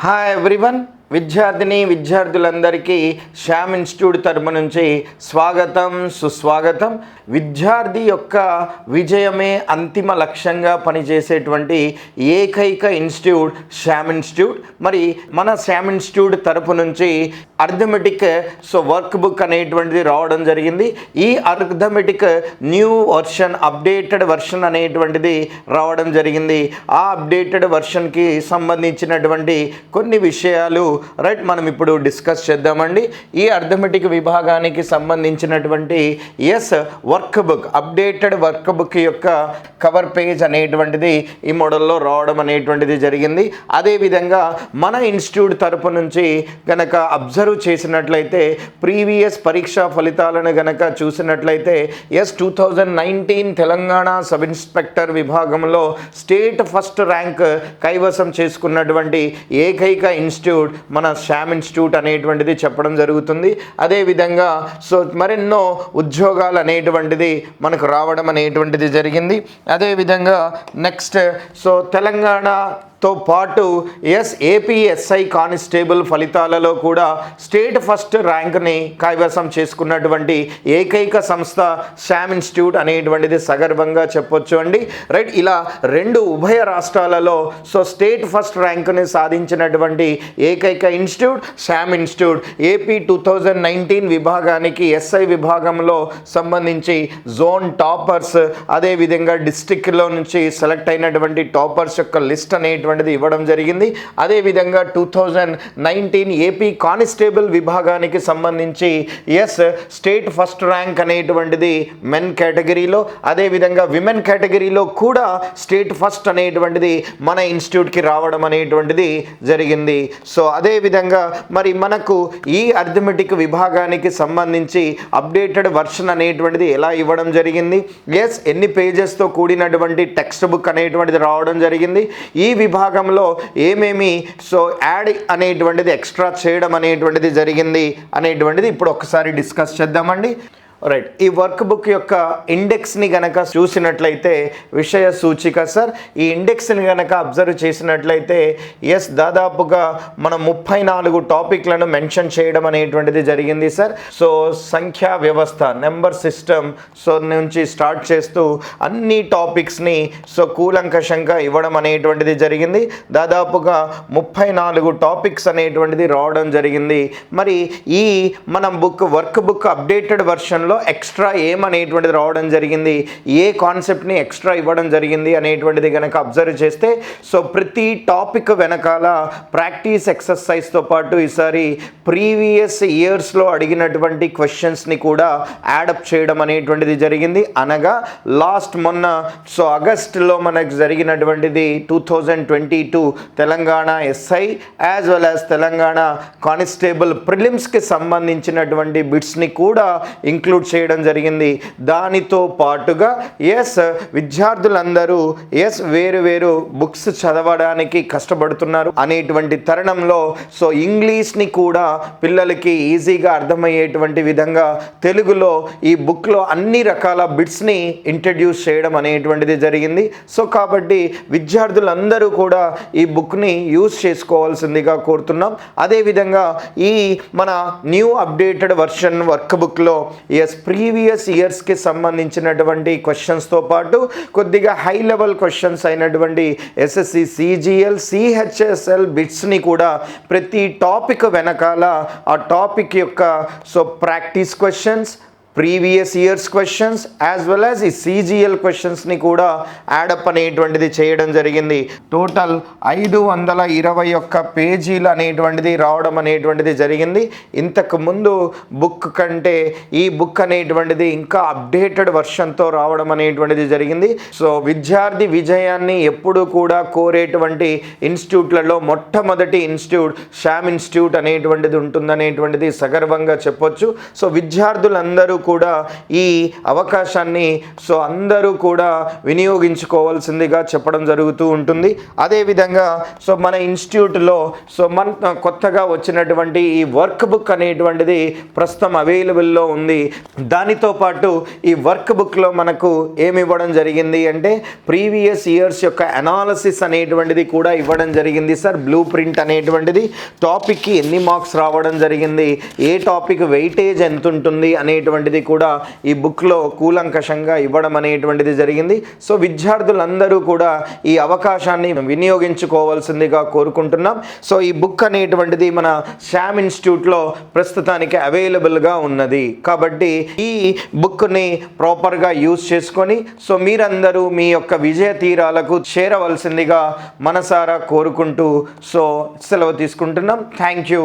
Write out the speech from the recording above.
Hi everyone, విద్యార్థిని విద్యార్థులందరికీ Shyam institute తరపు నుంచి స్వాగతం సుస్వాగతం. విద్యార్థి యొక్క విజయమే అంతిమ లక్ష్యంగా పనిచేసేటువంటి ఏకైక ఇన్స్టిట్యూట్ శ్యామ్ ఇన్స్టిట్యూట్. మరి మన శ్యామ్ ఇన్స్టిట్యూట్ తరపు నుంచి అర్థమెటిక్ సో వర్క్ బుక్ అనేటువంటిది రావడం జరిగింది. ఈ arithmetic new version updated version అనేటువంటిది రావడం జరిగింది. ఆ అప్డేటెడ్ వర్షన్కి సంబంధించినటువంటి కొన్ని విషయాలు రైట్ మనం ఇప్పుడు డిస్కస్ చేద్దామండి. ఈ అర్థమెటిక్ విభాగానికి సంబంధించినటువంటి yes work book updated workbook యొక్క కవర్ పేజ్ అనేటువంటిది ఈ మోడల్లో రావడం అనేటువంటిది జరిగింది. అదేవిధంగా మన ఇన్స్టిట్యూట్ తరపు నుంచి గనక అబ్జర్వ్ చేసినట్లయితే ప్రీవియస్ పరీక్షా ఫలితాలను గనక చూసినట్లయితే yes two thousand nineteen Telangana sub inspector విభాగంలో స్టేట్ ఫస్ట్ ర్యాంక్ కైవసం చేసుకున్నటువంటి ఏకైక ఇన్స్టిట్యూట్ మన శామ్ ఇన్స్టిట్యూట్ అనేటువంటిది చెప్పడం జరుగుతుంది. అదేవిధంగా సో మరెన్నో ఉద్యోగాలు అనేటువంటిది మనకు రావడం అనేటువంటిది జరిగింది. అదేవిధంగా నెక్స్ట్ సో తెలంగాణ తో పాటు ఎస్ ఏపీఎస్ఐ కానిస్టేబుల్ ఫలితాలలో కూడా స్టేట్ ఫస్ట్ ర్యాంక్ని కైవసం చేసుకున్నటువంటి ఏకైక సంస్థ శ్యామ్ ఇన్స్టిట్యూట్ అనేటువంటిది సగర్వంగా చెప్పొచ్చు అండి. రైట్ ఇలా రెండు ఉభయ రాష్ట్రాలలో సో స్టేట్ ఫస్ట్ ర్యాంకుని సాధించినటువంటి ఏకైక institute Sham institute AP two thousand nineteen విభాగానికి ఎస్ఐ విభాగంలో సంబంధించి జోన్ టాపర్స్ అదేవిధంగా డిస్టిక్లో నుంచి సెలెక్ట్ అయినటువంటి టాపర్స్ యొక్క లిస్ట్ అనేటువంటిది ఇవ్వడం జరిగింది. అదేవిధంగా two thousand nineteen AP constable విభాగానికి సంబంధించి ఎస్ స్టేట్ ఫస్ట్ ర్యాంక్ అనేటువంటిది మెన్ కేటగిరీలో అదేవిధంగా విమెన్ కేటగిరీలో కూడా స్టేట్ ఫస్ట్ అనేటువంటిది మన ఇన్స్టిట్యూట్కి రావడం అనేటువంటిది జరిగింది. సో అదేవిధంగా మరి మనకు ఈ అర్థమెటిక్ విభాగానికి సంబంధించి అప్డేటెడ్ వర్షన్ అనేటువంటిది ఎలా ఇవ్వడం జరిగింది? ఎస్ ఎన్ని పేజెస్తో కూడినటువంటి టెక్స్ట్ బుక్ అనేటువంటిది రావడం జరిగింది. ఈ విభాగం భాగంలో ఏమేమి? సో యాడ్ అనేటువంటిది ఎక్స్ట్రా చేయడం అనేటువంటిది జరిగింది అనేటువంటిది ఇప్పుడు ఒకసారి డిస్కస్ చేద్దామండి. రైట్ ఈ వర్క్ బుక్ యొక్క ఇండెక్స్ని గనక చూసినట్లయితే విషయ సూచిక సార్ ఈ ఇండెక్స్ని గనక అబ్జర్వ్ చేసినట్లయితే ఎస్ దాదాపుగా మనం ముప్పై నాలుగు టాపిక్లను మెన్షన్ చేయడం అనేటువంటిది జరిగింది సార్ సో సంఖ్యా వ్యవస్థ నెంబర్ సిస్టమ్ సో నుంచి స్టార్ట్ చేస్తూ అన్ని టాపిక్స్ని సో కూలంకషంగా ఇవ్వడం అనేటువంటిది జరిగింది. దాదాపుగా ముప్పై నాలుగు టాపిక్స్ అనేటువంటిది రావడం జరిగింది. మరి ఈ మనం బుక్ వర్క్ బుక్ అప్డేటెడ్ వర్షన్లో ఎక్స్ట్రా ఏమనేటువంటిది రావడం జరిగింది? ఏ కాన్సెప్ట్ని ఎక్స్ట్రా ఇవ్వడం జరిగింది అనేటువంటిది కనుక అబ్జర్వ్ చేస్తే సో ప్రతి టాపిక్ వెనకాల ప్రాక్టీస్ ఎక్సర్సైజ్తో పాటు ఈసారి ప్రీవియస్ ఇయర్స్లో అడిగినటువంటి క్వశ్చన్స్ని కూడా యాడప్ చేయడం అనేటువంటిది జరిగింది. అనగా లాస్ట్ మొన్న సో ఆగస్టులో మనకు జరిగినటువంటిది two thousand twenty two Telangana SI as well as Telangana constable ప్రిలిమ్స్కి సంబంధించినటువంటి బిట్స్ని కూడా ఇంక్లూడ్ చేయడం జరిగింది. దానితో పాటుగా ఎస్ విద్యార్థులందరూ ఎస్ వేరు వేరు బుక్స్ చదవడానికి కష్టపడుతున్నారు అనేటువంటి తరుణంలో సో ఇంగ్లీష్ని కూడా పిల్లలకి ఈజీగా అర్థమయ్యేటువంటి విధంగా తెలుగులో ఈ బుక్లో అన్ని రకాల బిట్స్ని ఇంట్రడ్యూస్ చేయడం అనేటువంటిది జరిగింది. సో కాబట్టి విద్యార్థులందరూ కూడా ఈ బుక్ని యూజ్ చేసుకోవాల్సిందిగా కోరుతున్నాం. అదేవిధంగా ఈ మన న్యూ అప్డేటెడ్ వర్షన్ వర్క్ బుక్లో ఎస్ ప్రీవియస్ ఇయర్స్కి సంబంధించినటువంటి క్వశ్చన్స్తో పాటు కొద్దిగా హై లెవెల్ క్వశ్చన్స్ అయినటువంటి ఎస్ఎస్సి సిజిఎల్ సిహెచ్ఎస్ఎల్ బిట్స్ని కూడా ప్రతి టాపిక్ వెనకాల ఆ టాపిక్ యొక్క so practice questions previous years questions as well as ఈ సీజీఎల్ క్వశ్చన్స్ని కూడా యాడప్ అనేటువంటిది చేయడం జరిగింది. టోటల్ ఐదు వందల ఇరవై ఒక్క పేజీలు అనేటువంటిది రావడం అనేటువంటిది జరిగింది. ఇంతకు ముందు బుక్ కంటే ఈ బుక్ అనేటువంటిది ఇంకా అప్డేటెడ్ వర్షన్తో రావడం అనేటువంటిది జరిగింది. సో విద్యార్థి విజయాన్ని ఎప్పుడు కూడా కోరేటువంటి ఇన్స్టిట్యూట్లలో మొట్టమొదటి ఇన్స్టిట్యూట్ శామ్ ఇన్స్టిట్యూట్ అనేటువంటిది ఉంటుందనేటువంటిది సగర్వంగా చెప్పొచ్చు. సో విద్యార్థులందరూ కూడా ఈ అవకాశాన్ని సో అందరూ కూడా వినియోగించుకోవాల్సిందిగా చెప్పడం జరుగుతూ ఉంటుంది. అదేవిధంగా సో మన ఇన్స్టిట్యూట్లో సో మన కొత్తగా వచ్చినటువంటి ఈ వర్క్ బుక్ అనేటువంటిది ప్రస్తుతం అవైలబుల్లో ఉంది. దానితో పాటు ఈ వర్క్ బుక్లో మనకు ఏమి ఇవ్వడం జరిగింది అంటే ప్రీవియస్ ఇయర్స్ యొక్క అనాలసిస్ అనేటువంటిది కూడా ఇవ్వడం జరిగింది సార్. బ్లూ ప్రింట్ అనేటువంటిది టాపిక్కి ఎన్ని మార్క్స్ రావడం జరిగింది ఏ టాపిక్ వెయిటేజ్ ఎంత ఉంటుంది అనేటువంటి అనేటువంటిది కూడా ఈ బుక్లో కూలంకషంగా ఇవ్వడం అనేటువంటిది జరిగింది. సో విద్యార్థులందరూ కూడా ఈ అవకాశాన్ని వినియోగించుకోవాల్సిందిగా కోరుకుంటున్నాం. సో ఈ బుక్ అనేటువంటిది మన శామ్ ఇన్స్టిట్యూట్లో ప్రస్తుతానికి అవైలబుల్గా ఉన్నది. కాబట్టి ఈ బుక్ని ప్రాపర్గా యూజ్ చేసుకొని సో మీరందరూ మీ యొక్క విజయ తీరాలకు చేరవలసిందిగా మనసారా కోరుకుంటూ సో సెలవు తీసుకుంటున్నాం. Thank you.